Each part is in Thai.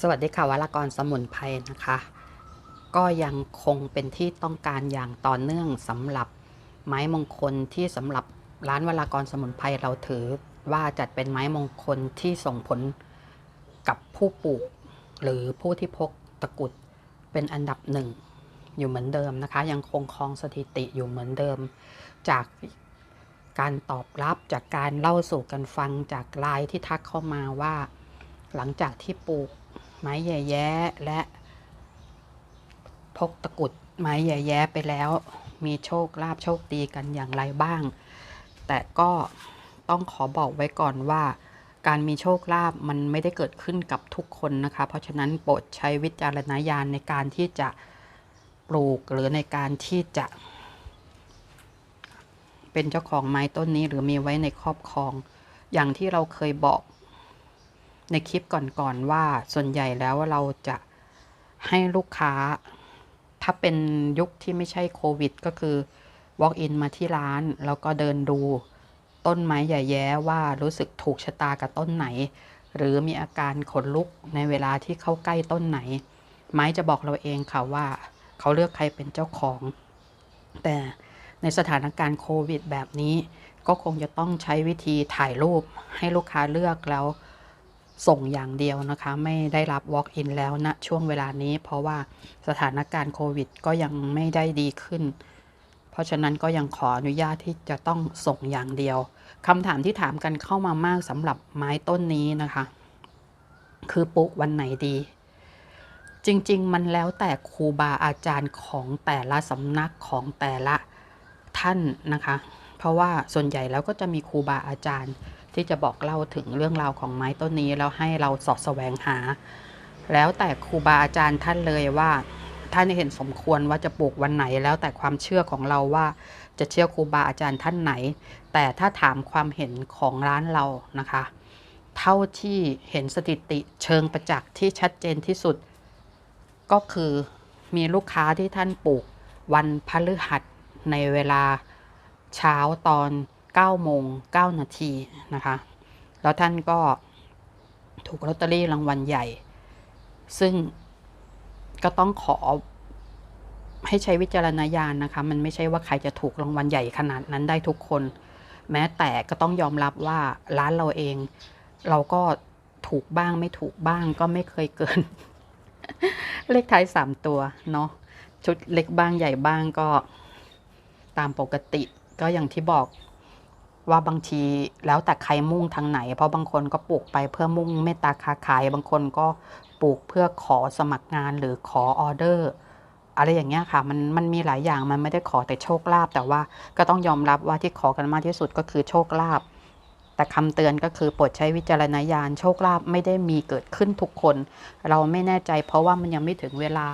สวัสดีค่ะวรากรสมุนไพรนะคะ ก็ยังคงเป็นที่ต้องการอย่างต่อเนื่องสำหรับไม้มงคลที่สำหรับร้านวรากรสมุนไพรเราถือว่าจัดเป็นไม้มงคลที่ส่งผลกับผู้ปลูก หรือผู้ที่พกตะกุดเป็นอันดับหนึ่งอยู่เหมือนเดิมนะคะ ยังคงครองสถิติอยู่เหมือนเดิม จากการตอบรับจากการเล่าสู่กันฟังจากไลน์ที่ทักเข้ามาว่า หลังจากที่ปลูก ไม้แย่แย้และพกตะกุดไม้แย่แย้ไปแล้ว มีโชคลาภโชคดีกันอย่างไรบ้าง แต่ก็ต้องขอบอกไว้ก่อนว่า การมีโชคลาภมันไม่ได้เกิดขึ้นกับทุกคนนะคะ เพราะฉะนั้นโปรดใช้วิจารณญาณในการที่จะปลูกหรือในการที่จะ เป็นเจ้าของไม้ต้นนี้หรือมีไว้ในครอบครอง อย่างที่เราเคยบอก ในคลิปก่อนๆว่าส่วนใหญ่แล้วเราจะให้ลูกค้า ถ้าเป็นยุคที่ไม่ใช่โควิด ก็คือ walk in มาที่ร้าน แล้วก็เดินดูต้นไม้ใหญ่แย้ว่ารู้สึกถูกชะตากับต้นไหน หรือมีอาการขนลุกในเวลาที่เข้าใกล้ต้นไหน ไม้จะบอกเราเองค่ะว่าเขาเลือกใครเป็นเจ้าของ แต่ในสถานการณ์โควิด แบบนี้ ก็คงจะต้องใช้วิธีถ่ายรูปให้ลูกค้าเลือกแล้ว ส่งอย่างเดียวนะคะ ไม่ได้รับ walk in แล้วณนะช่วงเวลานี้ เพราะว่าสถานการณ์โควิดก็ยังไม่ได้ดีขึ้น เพราะฉะนั้นก็ยังขออนุญาตที่จะต้องส่งอย่างเดียวคำถามที่ถามกันเข้ามามากสำหรับไม้ต้นนี้นะคะ คือปลูกวันไหนดี จริง ๆ มันแล้วแต่ครูบาอาจารย์ของแต่ละสำนักของแต่ละท่านนะคะ เพราะว่าส่วนใหญ่แล้วก็จะมีครูบาอาจารย์ ที่จะบอกเล่าถึงเรื่องราวของไม้ต้นนี้แล้วให้เราสอดแสวงหา แล้วแต่ครูบาอาจารย์ท่านเลยว่าท่านเห็นสมควรว่าจะปลูกวันไหน แล้วแต่ความเชื่อของเราว่าจะเชื่อครูบาอาจารย์ท่านไหน แต่ถ้าถามความเห็นของร้านเรานะคะ เท่าที่เห็นสถิติเชิงประจักษ์ที่ชัดเจนที่สุด ก็คือมีลูกค้าที่ท่านปลูกวันพฤหัสในเวลาเช้าตอน 9โมง9นาทีนะคะ แล้วท่านก็ถูกลอตเตอรี่รางวัลใหญ่ ซึ่งก็ต้องขอให้ใช้วิจารณญาณนะคะ มันไม่ใช่ว่าใครจะถูกรางวัลใหญ่ขนาดนั้นได้ทุกคน แม้แต่ก็ต้องยอมรับว่าร้านเราเอง เราก็ถูกบ้างไม่ถูกบ้างก็ไม่เคยเกิน เลขท้ายสามตัวเนาะชุดเล็กบ้างใหญ่บ้างก็ตามปกติก็อย่างที่บอก ว่าบางทีแล้วแต่ใครมุ่งทางไหน เพราะบางคนก็ปลูกไปเพื่อมุ่งเมตตาค้าขาย บางคนก็ปลูกเพื่อขอสมัครงานหรือขอออเดอร์อะไรอย่างเงี้ยค่ะมันมันมีหลายอย่างมันไม่ได้ขอแต่โชคลาภแต่ว่าก็ต้องยอมรับว่าที่ขอกันมากที่สุดก็คือโชคลาภแต่คำเตือนก็คือโปรดใช้วิจารณญาณโชคลาภไม่ได้มีเกิดขึ้นทุกคน เราไม่แน่ใจ เพราะว่ามันยังไม่ถึงเวลา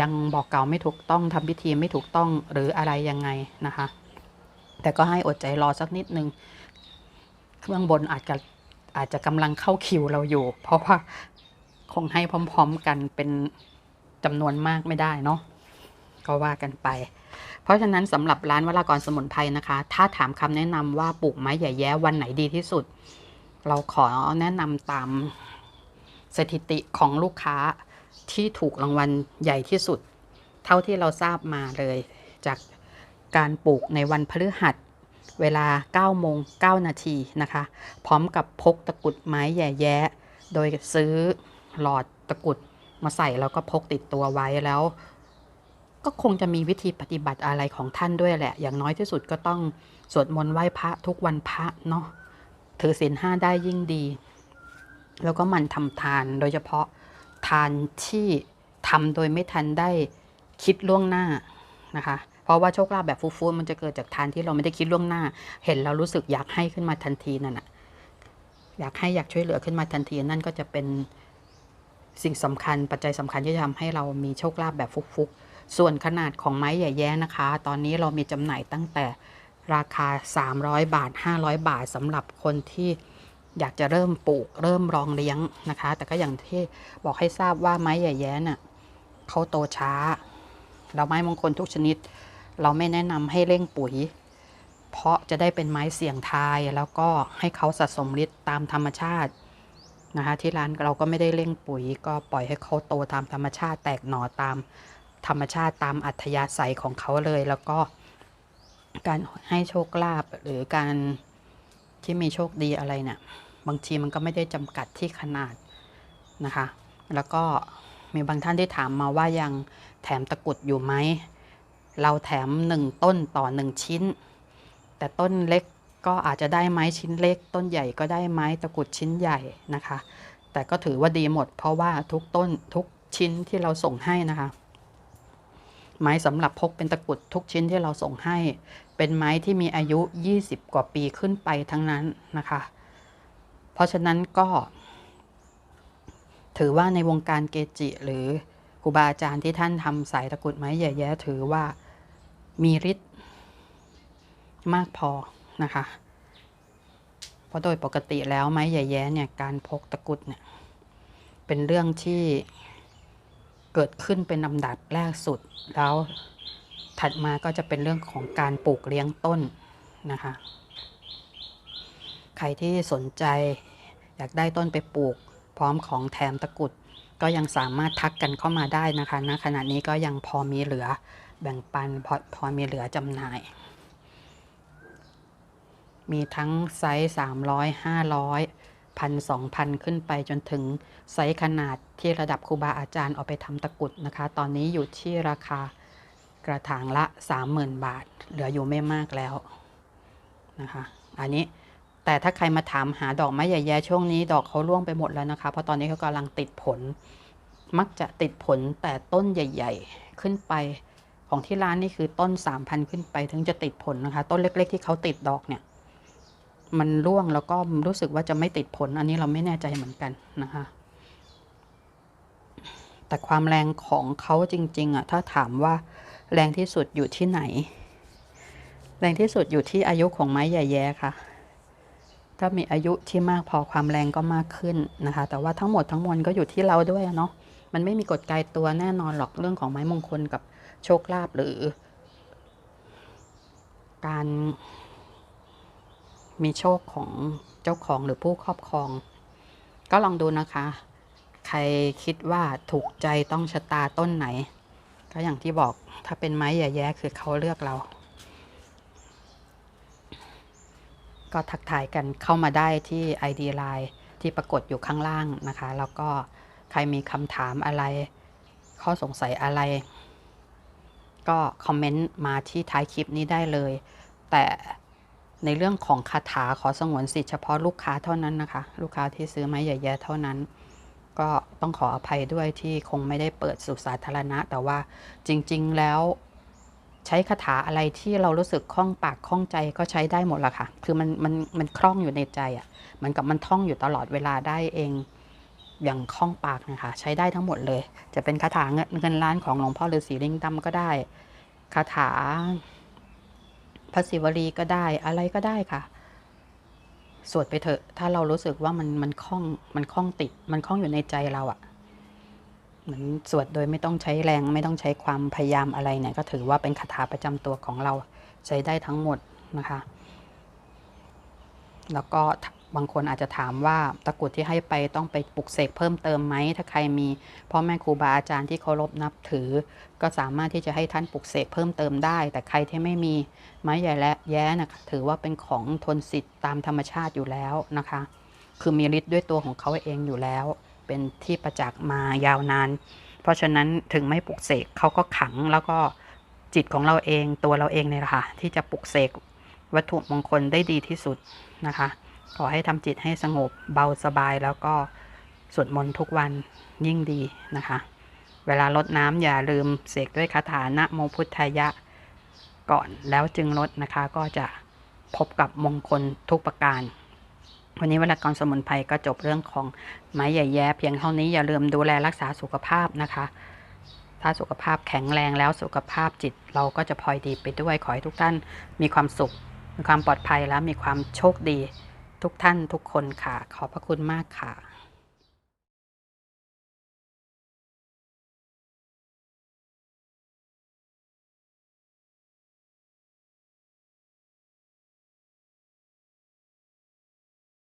ยังบอกเก่าไม่ถูกต้องทำพิธีไม่ถูกต้องหรืออะไรยังไงนะคะ แต่ก็ให้อดใจรอสักนิดนึงเครื่องบนอาจจะอาจจะกำลังเข้าคิวเราอยู่ เพราะว่าคงให้พร้อม ๆ กันเป็นจำนวนมากไม่ได้เนาะก็ว่ากันไป เพราะฉะนั้นสำหรับร้านวรากรสมุนไพรนะคะ ถ้าถามคำแนะนำว่าปลูกไม้ใหญ่แย้วันไหนดีที่สุด เราขอแนะนำตามสถิติของลูกค้าที่ถูกรางวัลใหญ่ที่สุด เท่าที่เราทราบมาเลยจาก การปลูกในวันพฤหัส เวลา9โมง9นาทีนะคะ พร้อมกับพกตะกุดไม้แย่แยโดยซื้อหลอดตะกุดมาใส่แล้วก็พกติดตัวไว้แล้ว ก็คงจะมีวิธีปฏิบัติอะไรของท่านด้วยแหละ อย่างน้อยที่สุดก็ต้องสวดมนต์ไหว้พระทุกวันพระเนาะถือศีลห้าได้ยิ่งดี แล้วก็มันทำทานโดยเฉพาะทานที่ทำโดยไม่ทันได้คิดล่วงหน้านะคะ เพราะว่าโชคลาภแบบฟูๆมันจะเกิดจากทานที่เราไม่ได้คิดล่วงหน้า เห็นเรารู้สึกอยากให้ขึ้นมาทันทีนั่นแหะอยากให้อยากช่วยเหลือขึ้นมาทันทีนั่นก็จะเป็นสิ่งสำคัญปัจจัยสำคัญที่จะทำให้เรามีโชคลาภแบบฟุกๆ ส่วนขนาดของไม้ใหญ่แย้นะคะ ตอนนี้เรามีจำหน่ายตั้งแต่ราคา 300 บาท 500 บาทสำหรับคนที่อยากจะเริ่มปลูกเริ่มรองเลี้ยงนะคะ แต่ก็อย่างที่บอกให้ทราบว่าไม้ใหญ่แย้น่ะเขาโตช้า เราไม้มงคลทุกชนิด เราไม่แนะนำให้เร่งปุ๋ย เพราะจะได้เป็นไม้เสี่ยงทายแล้วก็ให้เขาสะสมฤทธิ์ตามธรรมชาตินะคะที่ร้านเราก็ไม่ได้เร่งปุ๋ย ก็ปล่อยให้เขาโตตามธรรมชาติแตกหน่อตามธรรมชาติตามอัธยาศัยของเขาเลย แล้วก็การให้โชคลาภหรือการที่มีโชคดีอะไรเนี่ยบางทีมันก็ไม่ได้จำกัดที่ขนาดนะคะ แล้วก็มีบางท่านที่ถามมาว่ายังแถมตะกุดอยู่ไหม เราแถมหนึ่งต้นต่อหนึ่งชิ้น แต่ต้นเล็กก็อาจจะได้ไม้ชิ้นเล็ก ต้นใหญ่ก็ได้ไม้ตะกุดชิ้นใหญ่นะคะ แต่ก็ถือว่าดีหมด เพราะว่าทุกต้นทุกชิ้นที่เราส่งให้นะคะ ไม้สำหรับพกเป็นตะกุดทุกชิ้นที่เราส่งให้ เป็นไม้ที่มีอายุ 20 กว่าปีขึ้นไปทั้งนั้นนะคะ เพราะฉะนั้นก็ ถือว่าในวงการเกจิหรือครูบาอาจารย์ที่ท่านทำสายตะกุดไม้แย่ๆถือว่า มีฤทธิ์มากพอนะคะ เพราะโดยปกติแล้วไม้แย่ๆเนี่ยการพกตะกุดเนี่ยเป็นเรื่องที่เกิดขึ้นเป็นลำดับแรกสุด แล้วถัดมาก็จะเป็นเรื่องของการปลูกเลี้ยงต้นนะคะ ใครที่สนใจอยากได้ต้นไปปลูก พร้อมของแถมตะกุดก็ยังสามารถทักกันเข้ามาได้นะคะณขณะนี้ก็ยังพอมีเหลือ แบ่งปันพอพอมีเหลือจำหน่าย มีทั้งไซส์300 500พันสองพันขึ้นไปจนถึงไซส์ขนาดที่ระดับครูบาอาจารย์เอาไปทำตะกรุดนะคะ ตอนนี้อยู่ที่ราคากระถางละ 30,000 บาท เหลืออยู่ไม่มากแล้วนะคะอันนี้แต่ถ้าใครมาถามหาดอกไม้ใหญ่แย่ช่วงนี้ดอกเขาร่วงไปหมดแล้วนะคะ เพราะตอนนี้เขากำลังติดผล มักจะติดผลแต่ต้นใหญ่ ๆ ขึ้นไป ของที่ร้านนี่คือต้น3,000ขึ้นไปถึงจะติดผลนะคะ ต้นเล็ก ๆ ที่เขาติดดอกเนี่ย มันร่วงแล้วก็รู้สึกว่าจะไม่ติดผล อันนี้เราไม่แน่ใจเหมือนกันนะคะ แต่ความแรงของเขาจริง ๆอะถ้าถามว่าแรงที่สุดอยู่ที่ไหน แรงที่สุดอยู่ที่อายุของไม้ใหญ่แย่ค่ะ ถ้ามีอายุที่มากพอความแรงก็มากขึ้นนะคะ แต่ว่าทั้งหมดทั้งมวลก็อยู่ที่เราด้วยเนาะมันไม่มีกฎไกตัวแน่นอนหรอกเรื่องของไม้มงคลกับ โชคลาภหรือ การมีโชคของเจ้าของหรือผู้ครอบครอง ก็ลองดูนะคะ ใครคิดว่าถูกใจต้องชะตาต้นไหน ก็อย่างที่บอกถ้าเป็นไม้ใหญ่แย่คือเขาเลือกเรา ก็ทักทายกันเข้ามาได้ที่ ID Line ที่ปรากฏอยู่ข้างล่างนะคะ แล้วก็ใครมีคำถามอะไร ข้อสงสัยอะไร ก็คอมเมนต์มาที่ท้ายคลิปนี้ได้เลย แต่ในเรื่องของคาถาขอสงวนสิทธิ์เฉพาะลูกค้าเท่านั้นนะคะ ลูกค้าที่ซื้อไม้ใหญ่ๆเท่านั้น ก็ต้องขออภัยด้วยที่คงไม่ได้เปิดสู่สาธารณะ แต่ว่าจริงๆแล้วใช้คาถาอะไรที่เรารู้สึกคล่องปากคล่องใจก็ใช้ได้หมดละค่ะ คือมันมันมันคล่องอยู่ในใจอะ่ะ มันกับมันท่องอยู่ตลอดเวลาได้เอง อย่างคล่องปากนะคะใช้ได้ทั้งหมดเลย จะเป็นคาถาเงินเงินล้านของหลวงพ่อฤาษีลิงดำก็ได้ คาถาพระศิวลีก็ได้อะไรก็ได้ค่ะ สวดไปเถอะ ถ้าเรารู้สึกว่ามันมันคล่องมันคล่องติด มันคล่องอยู่ในใจเราอะ่ะเหมือนสวดโดยไม่ต้องใช้แรง ไม่ต้องใช้ความพยายามอะไรเนี่ย ก็ถือว่าเป็นคาถาประจำตัวของเราใช้ได้ทั้งหมดนะคะ แล้วก็ บางคนอาจจะถามว่าตะกรุดที่ให้ไปต้องไปปลุกเสกเพิ่มเติมไหม ถ้าใครมีพ่อแม่ครูบาอาจารย์ที่เคารพนับถือ ก็สามารถที่จะให้ท่านปลุกเสกเพิ่มเติมได้ แต่ใครที่ไม่มีไม้ใหญ่และแย้นะถือว่าเป็นของทนสิทธิ์ตามธรรมชาติอยู่แล้วนะคะ คือมีฤทธิ์ด้วยตัวของเขาเองอยู่แล้ว เป็นที่ประจักษ์มายาวนาน เพราะฉะนั้นถึงไม่ปลุกเสกเขาก็ขังแล้วก็จิตของเราเองตัวเราเองเนี่ยค่ะที่จะปลุกเสกวัตถุมงคลได้ดีที่สุดนะคะ ขอให้ทำจิตให้สงบเบาสบายแล้วก็สวดมนต์ทุกวันยิ่งดีนะคะ เวลาลดน้ำอย่าลืมเสกด้วยคาถานะโมพุทธายะก่อนแล้วจึงลดนะคะก็จะพบกับมงคลทุกประการ วันนี้วลากรสมุนไพรก็จบเรื่องของไม้ใหญ่แย่เพียงเท่านี้อย่าลืมดูแลรักษาสุขภาพนะคะ ถ้าสุขภาพแข็งแรงแล้วสุขภาพจิตเราก็จะพลอยดีไปด้วยขอให้ทุกท่านมีความสุข มีความปลอดภัยและมีความโชคดี ทุกท่านทุกคนค่ะ ขอบพระคุณมากค่ะ